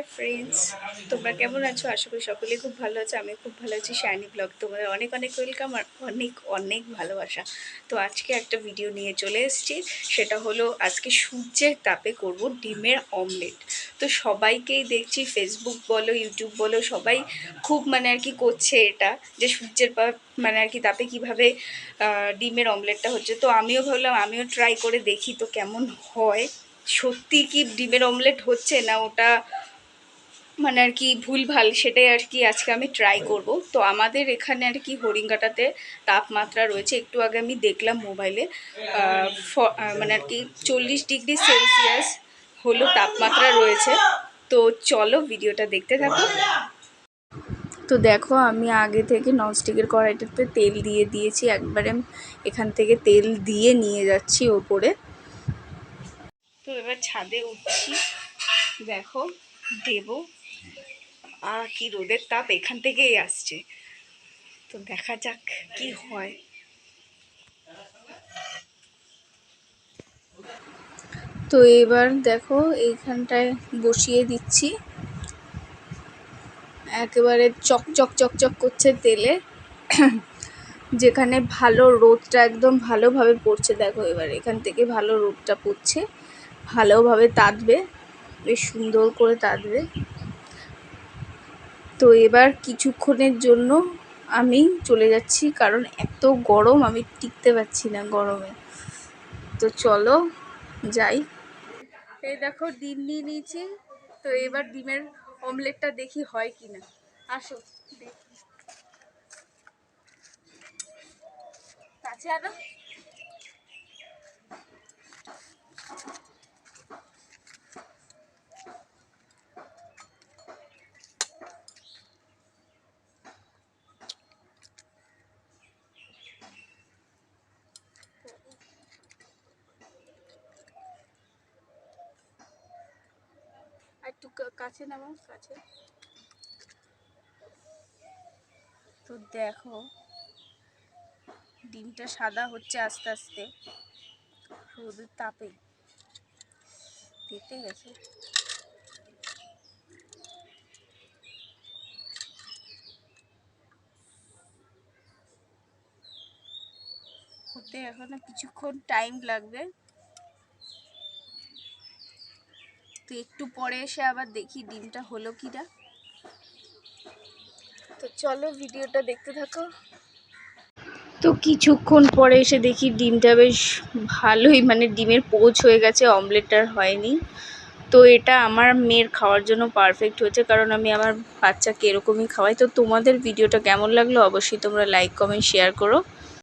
Hi friends তোমরা কেমন আছো? আশা করি সকলেই খুব ভালো আছো। আমি খুব ভালো আছি শাইনি ব্লগ তোমাদের অনেক অনেক ওয়েলকাম আর অনেক অনেক ভালোবাসা। তো আজকে একটা ভিডিও নিয়ে চলে এসেছি। সেটা হলো, আজকে সূর্যের তাপে করব ডিমের অমলেট তো সবাইকেই দেখছি ফেসবুক বলো ইউটিউব বলো, সবাই খুব মানে আর কি করছে এটা, যে সূর্যের মানে আর কি তাপে কীভাবে ডিমের অমলেটটা হচ্ছে। তো আমিও ভাবলাম, আমিও ট্রাই করে দেখি তো কেমন হয়। সত্যি কি ডিমের অমলেট হচ্ছে না ওটা মানে আর কি ভুলভাল সেটাই আর কি আজকে আমি ট্রাই করব। তো আমাদের এখানে আর কি হরিঙ্গাটাতে তাপমাত্রা রয়েছে। একটু আগে আমি দেখলাম মোবাইলে মানে আর কি চল্লিশ ডিগ্রি সেলসিয়াস হলো তাপমাত্রা রয়েছে। তো চলো ভিডিওটা দেখতে থাকো। তো দেখো, আমি আগে থেকে ননস্টিকের কড়াইটাতে তেল দিয়ে দিয়েছি। একবারে এখান থেকে তেল দিয়ে নিয়ে যাচ্ছি ওপরে। তো এবার ছাদে উঠছি। দেখো, দেব। আর কি রোদের তাপ এখান থেকেই আসছে। তো দেখা যাক কি হয়। তো এবার দেখো এইখানটায় বসিয়ে দিচ্ছি। একেবারে চকচক চকচক করছে তেলে। যেখানে ভালো রোদটা একদম ভালোভাবে পড়ছে দেখো এবার। এখান থেকে ভালো রোদটা পড়ছে। ভালোভাবে তাঁতবে। বেশ সুন্দর করে তাঁতবে। তো এবার কিছুক্ষণের জন্য আমি চলে যাচ্ছি, কারণ এত গরম আমি টিকতে পারছি না গরমে। তো চলো যাই। এই দেখো ডিম নিয়ে নিয়েছি, তো এবার ডিমের অমলেটটা দেখি হয় কি না আসো, দেখি। কাছে আনো। একটু কাছে নামাও কাছে। তো দেখো, ডিমটা সাদা হচ্ছে আস্তে আস্তে। রোদের তাপে। দেখতে গেছে। হতে এখনও কিছুক্ষণ টাইম লাগবে। তো একটু পরে এসে আবার দেখি ডিমটা হলো কি না তো চলো ভিডিওটা দেখতে থাকো। তো কিছুক্ষণ পরে এসে দেখি ডিমটা বেশ ভালোই মানে ডিমের পোচ হয়ে গেছে, অমলেট আর হয়নি। তো এটা আমার মেয়ের খাওয়ার জন্য পারফেক্ট হয়েছে, কারণ আমি আমার বাচ্চাকে এরকমই খাওয়াই। তো তোমাদের ভিডিওটা কেমন লাগল অবশ্যই তোমরা লাইক কমেন্ট শেয়ার করো।